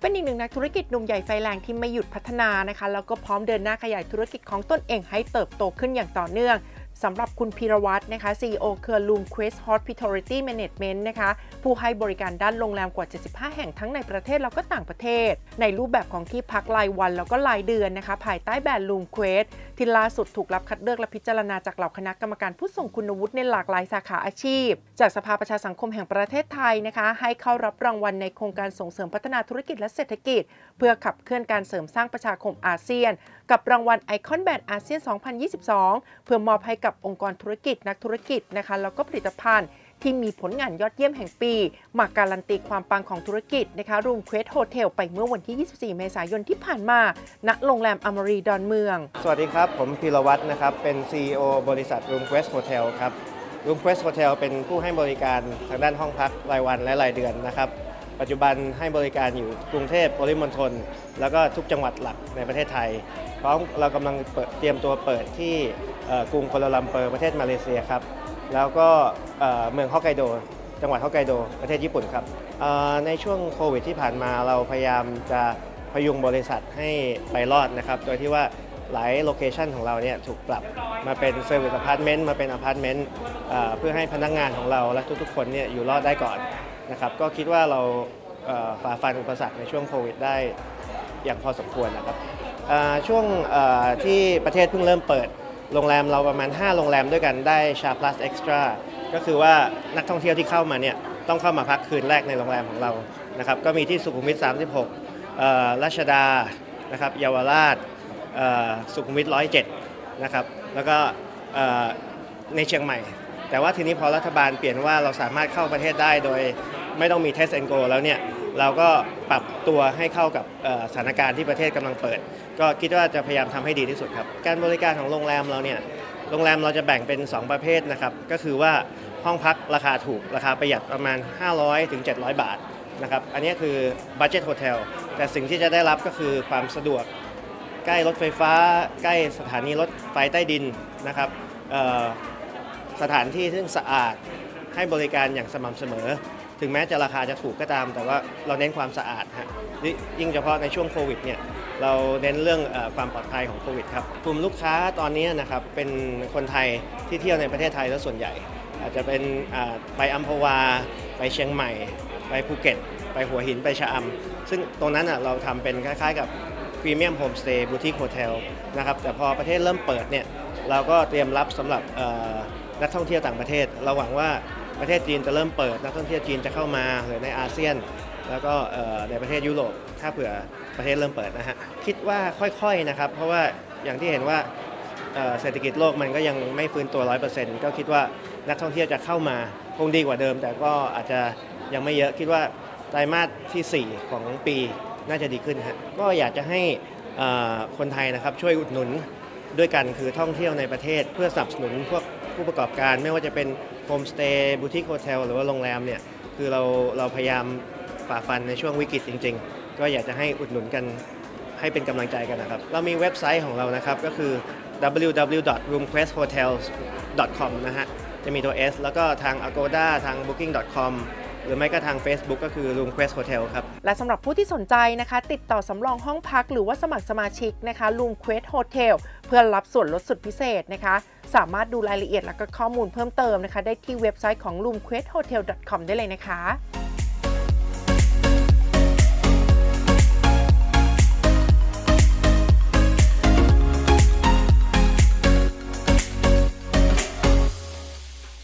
เป็นักธุรกิจหนุ่มใหญ่ไฟแรงที่ไม่หยุดพัฒนานะคะ แล้วก็พร้อมเดินหน้าขยายธุรกิจของตนเองให้เติบโตขึ้นอย่างต่อเนื่อง สำหรับคุณพีรวัตรนะคะ CEO เครือ Loom Quest Hospitality Management นะคะ ผู้ให้บริการด้านโรงแรมกว่า 75 แห่งทั้งในประเทศแล้วก็ต่างประเทศ ในรูปแบบของที่พักรายวันแล้วก็รายเดือนนะคะ ภายใต้แบรนด์ Loom Quest ที่ล่าสุดถูกรับคัดเลือกและพิจารณาจากเหล่าคณะกรรมการผู้ทรงคุณวุฒิในหลากหลายสาขาอาชีพ จากสภาประชาสังคมแห่งประเทศไทยนะคะ ให้เข้ารับรางวัลในโครงการส่งเสริมพัฒนาธุรกิจและเศรษฐกิจ เพื่อขับเคลื่อนการเสริมสร้างประชาคมอาเซียน กับรางวัลไอคอนแบรนด์อาเซียน 2022 เพื่อมอบให้กับองค์กรธุรกิจนักธุรกิจนะคะแล้วก็ผลิตภัณฑ์ที่มีผลงานยอดเยี่ยมแห่งปี มาการันตีความปังของธุรกิจนะคะรูมเควสโฮเทลไปเมื่อวันที่ 24 เมษายนที่ผ่านมา ณ โรงแรมอมรีดอนเมือง สวัสดีครับ ผมพีรวัตรนะครับ เป็น CEO บริษัท Room Quest Hotel ครับ Room Quest Hotel เป็นผู้ให้บริการทางด้านห้องพักรายวันและรายเดือนนะครับ ปัจจุบันให้บริการอยู่กรุงเทพปริมณฑลแล้วก็ทุกจังหวัดหลักในประเทศไทย พร้อมเรากำลังเตรียมตัวเปิดที่กรุงโกัวลาลัมเปอร์ประเทศมาเลเซียครับแล้วก็เมืองฮอกไกโด จังหวัดฮอกไกโดประเทศญี่ปุ่นครับในช่วงโควิดที่ผ่านมาเราพยายามจะพยุงบริษัทให้ไปรอดนะครับ โดยที่ว่าหลายโลเคชันของเราเนี่ยถูกปรับมาเป็นเซอร์วิสอพาร์ตเมนต์มาเป็นอพาร์ตเมนต์เพื่อให้พนักงานของเราและทุกๆ คนเนี่ยอยู่รอดได้ก่อน นะครับก็คิดว่าเราฝ่าฟันอุปสรรคในช่วงโควิดได้อย่างพอสมควรนะครับช่วงที่ประเทศเพิ่งเริ่มเปิดโรงแรมเราประมาณ 5 โรงแรมด้วยกันได้ชา plus extra ก็คือว่านักท่องเที่ยวที่เข้ามาเนี่ยต้องเข้ามาพักคืนแรกในโรงแรมของเรานะครับก็มีที่สุขุมวิท 36 รัชดานะครับเยาวราชสุขุมวิท 107 นะครับแล้วก็ในเชียงใหม่ แต่ว่าทีนี้พอรัฐบาลเปลี่ยนว่าเราสามารถเข้าประเทศได้โดยไม่ต้องมี test and go แล้วเนี่ยเราก็ปรับตัวให้เข้ากับสถานการณ์ที่ประเทศกำลังเปิด ก็คิดว่าจะพยายามทำให้ดีที่สุดครับ การบริการของโรงแรมเราเนี่ยโรงแรมเราจะแบ่งเป็น 2 ประเภทนะครับก็คือว่าห้องพักราคาถูกราคาประหยัดประมาณ 500ถึง700 บาทนะครับอันนี้คือบั d เจ็ตโฮเทลแต่สิ่งที่จะได้รับก็คือความสะดวกใกล้รถไฟฟ้า ใกล้สถานีรถไฟใต้ดินนะครับ สถานที่ซึ่งสะอาดให้บริการอย่างสม่ำเสมอ ถึงแม้จะราคาจะถูกก็ตาม แต่ว่าเราเน้นความสะอาดฮะยิ่งเฉพาะในช่วงโควิดเนี่ยเราเน้นเรื่องอความปลอดภัยของโควิดครับกลุ่มลูกค้าตอนนี้นะครับเป็นคนไทยที่เที่ยวในประเทศไทยแล้วส่วนใหญ่ อาจจะเป็นไปอัมพวา ไปเชียงใหม่ ไปภูเก็ต ไปหัวหินไปชะอำซึ่งตรงนั้นเราทำเป็นคล้ายๆกับพรีเมียมโฮมสเตย์บูติกโฮเทลนะครับแต่พอประเทศเริ่มเปิดเนี่ยเราก็เตรียมรับสำหรับ นักท่องเที่ยวต่างประเทศ เราหวังว่าประเทศจีนจะเริ่มเปิด นักท่องเที่ยวจีนจะเข้ามาหรือในอาเซียน แล้วก็ในประเทศยุโรปถ้าเผื่อประเทศเริ่มเปิดนะฮะคิดว่าค่อยๆนะครับ เพราะว่าอย่างที่เห็นว่าเศรษฐกิจโลกมันก็ยังไม่ฟื้นตัว 100%ก็คิดว่านักท่องเที่ยวจะเข้ามาคงดีกว่าเดิม แต่ก็อาจจะยังไม่เยอะคิดว่าไตรมาสทีสี่4 ของปีน่าจะดีขึ้นฮะก็อยากจะให้คนไทยนะครับช่วยอุดหนุนด้วยกันคือท่องเที่ยวในประเทศเพื่อสนับสนุนพวก ผู้ประกอบการไม่ว่าจะเป็นโฮมสเตย์บูติกโฮเทลหรือว่าโรงแรมเนี่ยคือเราเราพยายามฝ่าฟันในช่วงวิกฤตจริง ๆ ก็อยากจะให้อุดหนุนกันให้เป็นกำลังใจกันนะครับ เรามีเว็บไซต์ของเรานะครับ ก็คือ www.roomquesthotels.com นะฮะ จะมีตัว S แล้วก็ทาง Agoda ทาง booking.com หรือไม่ก็ทาง Facebook ก็คือ Room Quest Hotel ครับ และสำหรับผู้ที่สนใจนะคะ ติดต่อสำรองห้องพักหรือว่าสมัครสมาชิกนะคะ Room Quest Hotel เพื่อรับส่วนลดสุดพิเศษนะคะ สามารถดูรายละเอียดและก็ข้อมูลเพิ่มเติมนะคะ ได้ที่เว็บไซต์ของ roomquesthotel.com ได้เลยนะคะ